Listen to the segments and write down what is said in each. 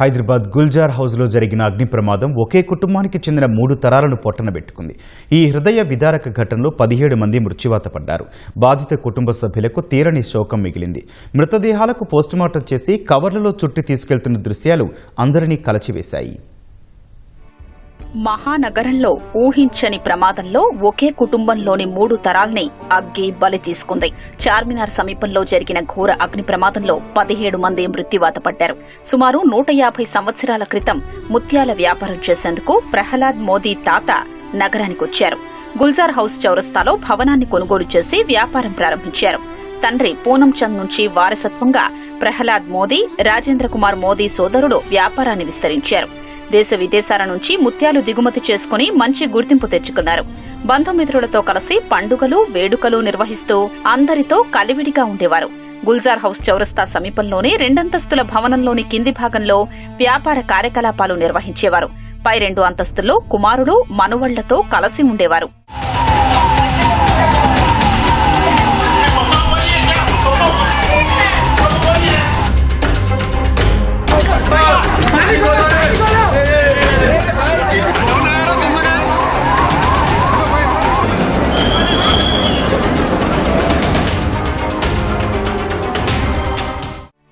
హైదరాబాద్ గుల్జార్ హౌస్లో జరిగిన అగ్ని ప్రమాదం ఒకే కుటుంబానికి చెందిన మూడు తరాలను పొట్టనబెట్టుకుంది ఈ హృదయ విదారక ఘటనలో పదిహేడు మంది మృత్యువాత పడ్డారు. బాధిత కుటుంబ సభ్యులకు తీరని శోకం మిగిలింది. మృతదేహాలకు పోస్టుమార్టం చేసి కవర్లలో చుట్టి తీసుకెళ్తున్న దృశ్యాలు అందరినీ కలచివేశాయి. మహానగరంలో ఊహించని ప్రమాదంలో ఒకే కుటుంబంలోని మూడు తరాల్ని అగ్గి బలి తీసుకుంది. చార్మినార్ సమీపంలో జరిగిన ఘోర అగ్ని ప్రమాదంలో పదిహేడు మంది మృత్యువాత పడ్డారు. సుమారు నూట యాభై సంవత్సరాల క్రితం ముత్యాల వ్యాపారం చేసేందుకు ప్రహ్లాద్ మోదీ తాత నగరానికొచ్చారు గుల్జార్ హౌస్ చౌరస్తాలో భవనాన్ని కొనుగోలు చేసి వ్యాపారం ప్రారంభించారు. తండ్రి పూనం చంద్ నుంచి వారసత్వంగా ప్రహ్లాద్ మోదీ రాజేంద్ర కుమార్ మోదీ సోదరుడు వ్యాపారాన్ని విస్తరించారు. దేశ విదేశాల నుంచి ముత్యాలు దిగుమతి చేసుకుని మంచి గుర్తింపు తెచ్చుకున్నారు. బంధుమిత్రులతో కలిసి పండుగలు వేడుకలు నిర్వహిస్తూ అందరితో కలివిడిగా ఉండేవారు. గుల్జార్ హౌస్ చౌరస్తా సమీపంలోనే రెండంతస్తుల భవనంలోని కింది భాగంలో వ్యాపార కార్యకలాపాలు నిర్వహించేవారు. పై రెండు అంతస్తుల్లో కుమారుడు మనువళ్ళతో కలసి ఉండేవారు.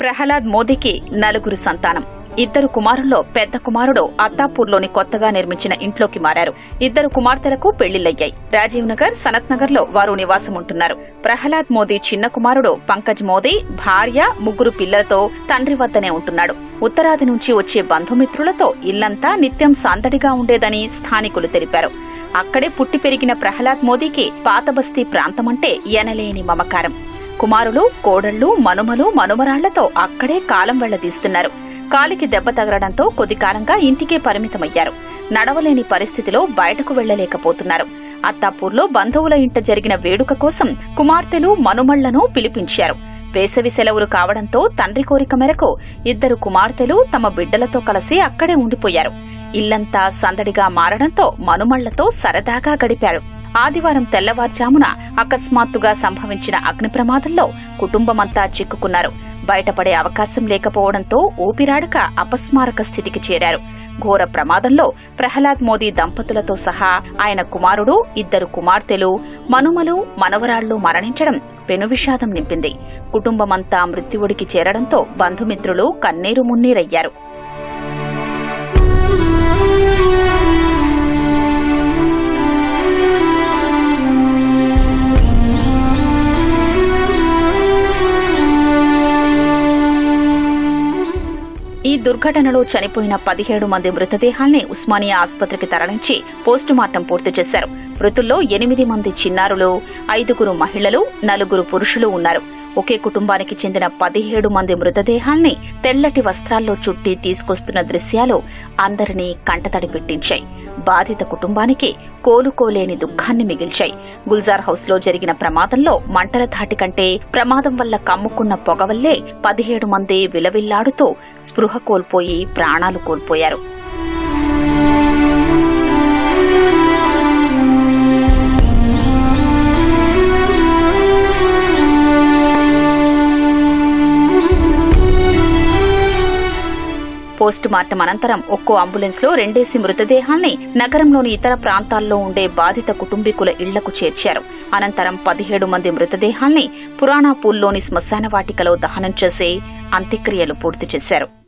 ప్రహ్లాద్ మోదీకి నలుగురు సంతానం. ఇద్దరు కుమారుల్లో పెద్ద కుమారుడు అత్తాపూర్లోని కొత్తగా నిర్మించిన ఇంట్లోకి మారారు. ఇద్దరు కుమార్తెలకు పెళ్ళిళ్ళయ్యాయి రాజీవ్ నగర్ సనత్ నగర్లో వారు నివాసం ఉంటున్నారు ప్రహ్లాద్ మోదీ చిన్న కుమారుడు పంకజ్ మోదీ భార్య ముగ్గురు పిల్లలతో తండ్రి వద్దనే ఉంటున్నాడు. ఉత్తరాది నుంచి వచ్చే బంధుమిత్రులతో ఇల్లంతా నిత్యం సందడిగా ఉండేదని స్థానికులు తెలిపారు. అక్కడే పుట్టి పెరిగిన ప్రహ్లాద్ మోదీకి పాతబస్తీ ప్రాంతమంటే ఎనలేని మమకారం. కుమారులు కోడళ్ళు మనుమలు మనుమరాళ్ళతో అక్కడే కాలం వెళ్ళదీస్తున్నారు. కాలికి దెబ్బ తగలడంతో కొద్ది కాలంగా ఇంటికే పరిమితమయ్యారు. నడవలేని పరిస్థితిలో బయటకు వెళ్ళలేకపోతున్నారు. అత్తాపూర్లో బంధువుల ఇంట జరిగిన వేడుక కోసం కుమార్తెలు మనుమళ్ళను పిలిపించారు. వేసవి సెలవులు కావడంతో తండ్రి కోరిక మేరకు ఇద్దరు కుమార్తెలు తమ బిడ్డలతో కలిసి అక్కడే ఉండిపోయారు. ఇల్లంతా సందడిగా మారడంతో మనుమళ్ళతో సరదాగా గడిపారు. ఆదివారం తెల్లవారుజామున అకస్మాత్తుగా సంభవించిన అగ్ని ప్రమాదంలో కుటుంబమంతా చిక్కుకున్నారు. బయటపడే అవకాశం లేకపోవడంతో ఊపిరాడక అపస్మారక స్థితికి చేరారు. ఘోర ప్రమాదంలో ప్రహ్లాద్ మోదీ దంపతులతో సహా ఆయన కుమారుడు ఇద్దరు కుమార్తెలు మనుమలు మనవరాళ్ళు మరణించడం పెను విషాదం నింపింది. కుటుంబమంతా మృత్యువుడికి చేరడంతో బంధుమిత్రులు కన్నీరు మున్నీరయ్యారు. దుర్ఘటనలో చనిపోయిన పదిహేడు మంది మృతదేహాల్ని ఉస్మానియా ఆసుపత్రికి తరలించి పోస్టుమార్టం పూర్తి చేశారు. మృతుల్లో ఎనిమిది మంది చిన్నారులు ఐదుగురు మహిళలు నలుగురు పురుషులు ఉన్నారు. ఒకే కుటుంబానికి చెందిన పదిహేడు మంది మృతదేహాల్ని తెల్లటి వస్త్రాల్లో చుట్టి తీసుకొస్తున్న దృశ్యాలు అందరినీ కంటతడి పెట్టించాయి. బాధిత కుటుంబానికి కోలుకోలేని దుఃఖాన్ని మిగిల్చాయి. గుల్జార్ హౌస్లో జరిగిన ప్రమాదంలో మంటల ధాటి కంటే ప్రమాదం వల్ల కమ్ముకున్న పొగ వల్లే పదిహేడు మంది విలవిల్లాడుతూ స్పృహ కోల్పోయి ప్రాణాలు కోల్పోయారు. పోస్టు మార్టం అనంతరం ఒక్కో అంబులెన్స్లో రెండేసి మృతదేహాల్ని నగరంలోని ఇతర ప్రాంతాల్లో ఉండే బాధిత కుటుంబీకుల ఇళ్ళకు చేర్చారు. అనంతరం పదిహేడు మంది మృతదేహాల్ని పురాణాపూల్లోని శ్మశాన వాటికలో దహనం చేసి అంత్యక్రియలు పూర్తి చేశారు.